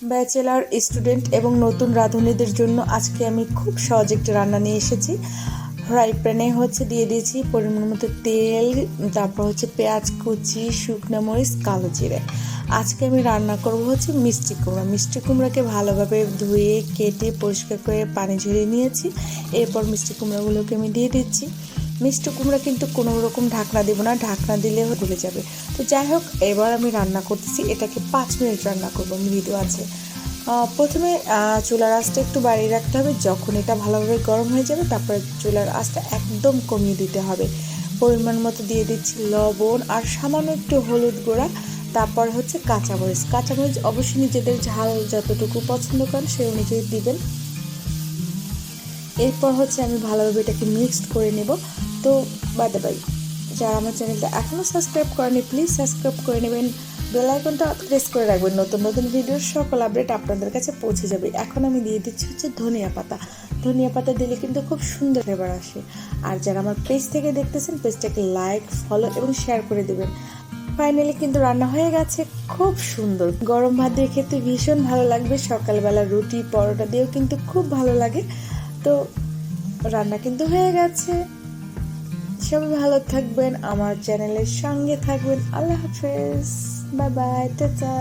Bachelor student এবং নতুন রাঁধুনিদের জন্য আজকে আমি খুব সহজ একটা রান্না নিয়ে এসেছি। ফ্রাই প্যানে হচ্ছে দিয়ে দিয়েছি পরিমাণ মতো তেল, তারপর হচ্ছে পেঁয়াজ, কুচি, শুকনো মরিচ, কালো জিরে। আজকে আমি রান্না করব হচ্ছে মিষ্টি কুমড়া। মিষ্টি কুমড়াকে ভালোভাবে ধুয়ে, কেটে, পরিষ্কার করে পানি ঝরিয়ে নিয়েছি। এরপর মিষ্টি কুমড়াগুলোকে আমি দিয়ে দিচ্ছি। মিষ্টি কুমড়া কিন্তু কোনো রকম ঢাকনা দেবো না, ঢাকনা দিলে ভুলে যাবে। তো যাই হোক, এবার আমি রান্না করতেছি, এটাকে পাঁচ মিনিট রান্না করব, মৃদু আছে। প্রথমে চুলার আঁচটা একটু বাড়িয়ে রাখতে হবে, যখন এটা ভালোভাবে গরম হয়ে যাবে, তারপরে চুলার আঁচটা একদম কমিয়ে দিতে হবে। পরিমাণ মতো দিয়ে দিচ্ছি লবণ আর সামান্য একটু হলুদ গুঁড়া, তারপর হচ্ছে কাঁচামরিচ। কাঁচামরিচ অবশ্যই নিজেদের ঝাল যতটুকু পছন্দ করেন, সেই অনুযায়ী দিবেন। এরপর হচ্ছে আমি ভালোভাবে এটাকে মিক্সড করে নেব। তো বাদে বাই যারা আমার চ্যানেলটা এখনও সাবস্ক্রাইব করেনি প্লিজ সাবস্ক্রাইব করে নেবেন। বেল আইকনটা প্রেস করে রাখবেন। নতুন নতুন ভিডিওর সকল আপডেট আপনাদের কাছে পৌঁছে যাবে। এখন আমি দিয়ে দিচ্ছি হচ্ছে ধনিয়া পাতা। ধনিয়া পাতা দিলে কিন্তু খুব সুন্দর ফ্লেভার আসে। আর যারা আমার পেজ থেকে দেখতেছেন পেজটাকে লাইক ফলো এবং শেয়ার করে দেবেন। ফাইনালি কিন্তু রান্না হয়ে গেছে খুব সুন্দর। গরম ভাত দিয়ে খেতে ভীষণ ভালো লাগবে। সকালবেলা রুটি, পরোটা দিয়েও কিন্তু খুব ভালো লাগে। তো রান্না কিন্তু হয়ে গেছে। সবাই ভালো থাকবেন আমার চ্যানেলের সঙ্গে থাকবেন। আল্লাহ হাফেজ। Bye bye tata.